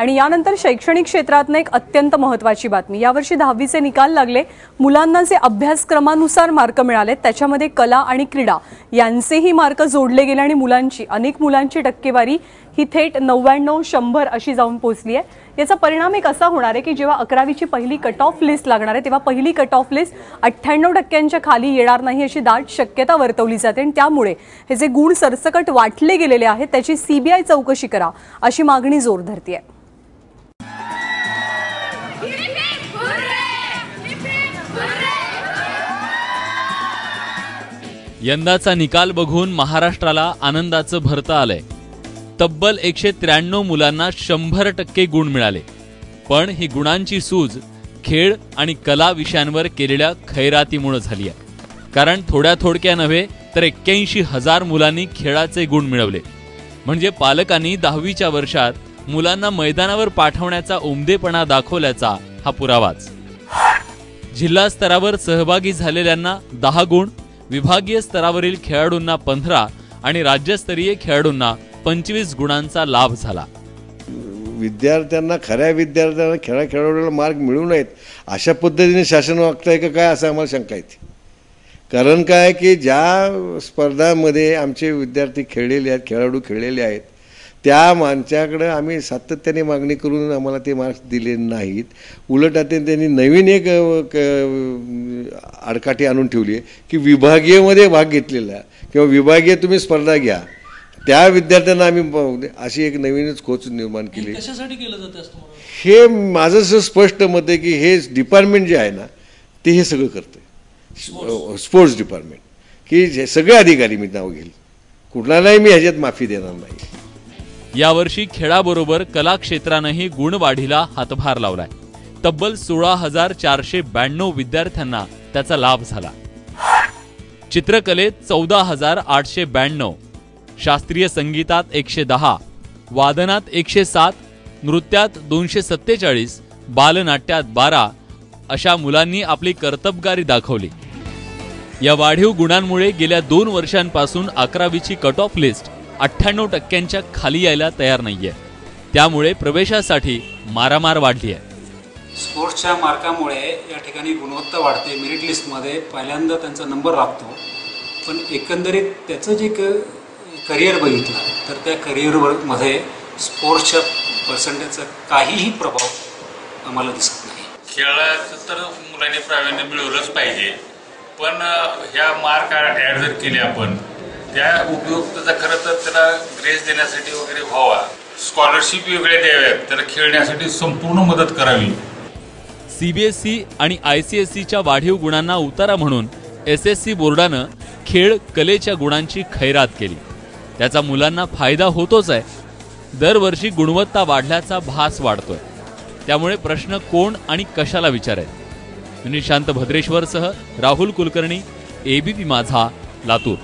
आणि यानंतर शैक्षणिक क्षेत्रातनं एक अत्यंत महत्वाची बातमी. यावर्षी दहावीचे निकाल लागले. मुलांना जे अभ्यासक्रमानुसार मार्क मिळाले त्याच्यामध्ये कला आणि क्रीडा यांचेही मार्क जोडले गेले आणि मुलांची अनेक मुलांची टक्केवारी ही थेट नव्याण्णव शंभर अशी जाऊन पोहोचली आहे. याचा परिणाम एक असा होणार आहे की जेव्हा अकरावीची पहिली कट ऑफ लिस्ट लागणार आहे तेव्हा पहिली कट ऑफ लिस्ट अठ्ठ्याण्णव टक्क्यांच्या खाली येणार नाही अशी दाट शक्यता वर्तवली जाते आणि त्यामुळे हे जे गुण सरसकट वाटले गेलेले आहेत त्याची सीबीआय चौकशी करा अशी मागणी जोर आहे यंदाचा निकाल बघून महाराष्ट्राला आनंदाचं भरतं आलंय. तब्बल एकशे त्र्याण्णव मुलांना शंभर टक्के गुण मिळाले. पण ही गुणांची सूज खेळ आणि कला विषयांवर केलेल्या खैरातीमुळं झाली आहे. कारण थोड्या थोडक्या नव्हे तर एक्क्याऐंशी हजार मुलांनी खेळाचे गुण मिळवले. म्हणजे पालकांनी दहावीच्या वर्षात मुलांना मैदानावर पाठवण्याचा उमदेपणा दाखवल्याचा हा पुरावाच. जिल्हा स्तरावर सहभागी झालेल्यांना दहा गुण विभागीय स्तरावरील खेळाडूंना पंधरा आणि राज्यस्तरीय खेळाडूंना पंचवीस गुणांचा लाभ झाला. विद्यार्थ्यांना खऱ्या विद्यार्थ्यांना खेळा खेळाडूला मार्ग मिळू नयेत अशा पद्धतीने शासन वागतंय का काय असं आम्हाला शंका येते कारण काय की ज्या स्पर्धांमध्ये आमचे विद्यार्थी खेळलेले आहेत खेळाडू खेळलेले आहेत त्या माणसाकडं आम्ही सातत्याने मागणी करून आम्हाला ते मार्क्स दिले नाहीत. उलट आता त्यांनी नवीन एक आडकाठी आणून ठेवली आहे की विभागीयमध्ये भाग घेतलेला किंवा विभागीय तुम्ही स्पर्धा घ्या. त्या विद्यार्थ्यांना आम्ही अशी एक नवीनच कोच निर्माण केली. हे माझं असं स्पष्ट मत आहे की हे डिपार्टमेंट जे आहे ना ते हे सगळं करतं स्पोर्ट्स डिपार्टमेंट. की जे सगळे अधिकारी मी नाव घेईल. कुणालाही मी ह्याच्यात माफी देणार नाही. यावर्षी खेळाबरोबर कला क्षेत्रानंही गुणवाढीला हातभार लावलाय. तब्बल सोळा हजार चारशे ब्याण्णव विद्यार्थ्यांना त्याचा लाभ झाला. चित्रकलेत चौदा हजार आठशे ब्याण्णव शास्त्रीय संगीतात एकशे दहा वादनात एकशे सात नृत्यात दोनशे सत्तेचाळीस बालनाट्यात बारा अशा मुलांनी आपली कर्तबगारी दाखवली. या वाढीव गुणांमुळे गेल्या दोन वर्षांपासून अकरावीची कट ऑफ लिस्ट अठ्ठ्याण्णव टक्क्यांच्या खाली यायला तयार नाहीये. त्यामुळे प्रवेशासाठी मारामार वाढली आहे स्पोर्ट्सच्या मार्कामुळे या ठिकाणी गुणवत्ता वाढते. मेरिट लिस्टमध्ये पहिल्यांदा त्यांचा नंबर लागतो पण एकंदरीत त्याचं जे क करिअर बघितलं तर त्या करिअरमध्ये स्पोर्ट्सच्या पर्सेंटेजचा काहीही प्रभाव आम्हाला दिसत नाही. खेळाचं तर मुलांनी प्रावीण्य मिळवलंच पाहिजे. पण ह्या मार्क ॲड जर केले आपण त्या उपयुक्तचा खरं तर त्याला ग्रेस देण्यासाठी वगैरे व्हावा. स्कॉलरशिप वेगळ्या द्याव्यात त्याला खेळण्यासाठी संपूर्ण मदत करावी. सीबीएसई आणि आयसीएसईच्या वाढीव गुणांना उतारा म्हणून एस एस सी बोर्डानं खेळ कलेच्या गुणांची खैरात केली. त्याचा मुलांना फायदा होतोच आहे. दरवर्षी गुणवत्ता वाढल्याचा भास वाढतोय. त्यामुळे प्रश्न कोण आणि कशाला विचारायत निशांत भद्रेश्वरसह राहुल कुलकर्णी एबीपी माझा लातूर.